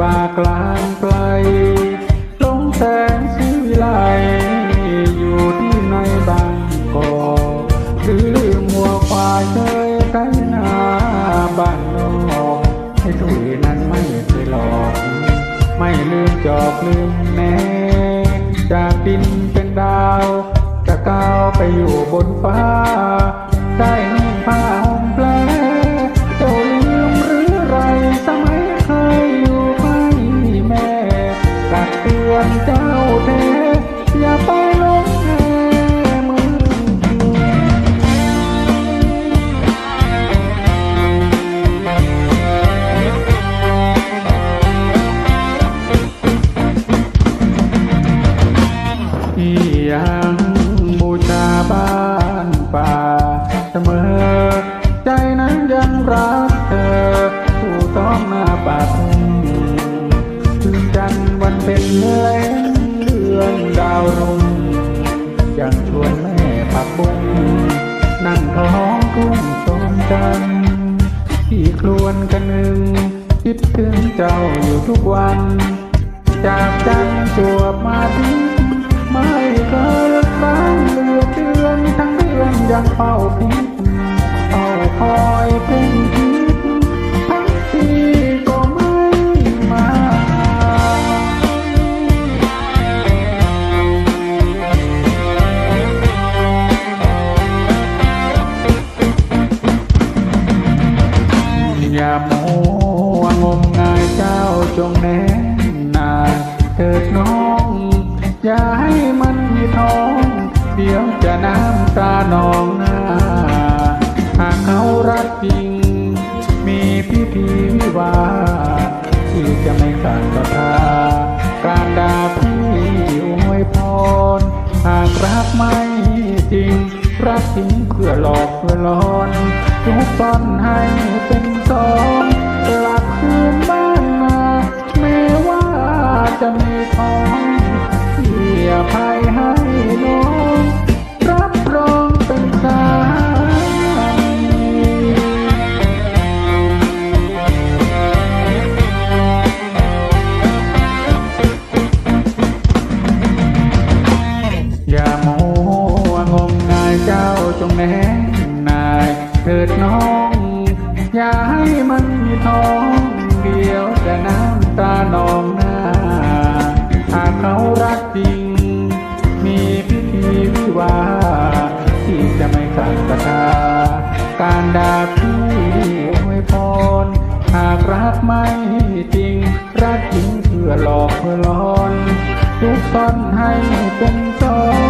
บากลางไกลลงแสงสีวิไลอยู่ที่ในบางกอกหรือลืมหัวควายเคยไกลนาบ้านนอกให้ถุยนั้นไม่เคยหลอก ไม่ลืมจอกลืมแน่จากดินเป็นดาว จะก้าวไปอยู่บนฟ้า ได้ อยู่ทุกวัน จากจันจวบมาทิ้งไม่เคยครั้งเหลือเดือนทั้งเดือนยังเฝ้าพิษเฝ้าคอยเป็น จ้าจงแน่นายเถิดน้อง อย่าให้มันมีท้อง เดี๋ยวจะน้ำตานองหน้า หากเขารักจริง มีพิธีวิวาห์ที่จะไม่ขาดศรัทธาการดาพี่อวยพร หากรักไม่จริง รักจริงเพื่อหลอกเพื่อหลอนทุกตอนให้เป็นสอง ท้องเสียภัยให้น้องรับรองเป็นสาอย่ามวงมงายเจ้าจงแน่นายเถิดน้อง อย่าให้มันมีท้องเดียวจะน้ำตา พื่อหลอกเพื่อหลอนทุกซ่อนให้เป็นสองกลับคืนบ้านนาแม้ว่าจอ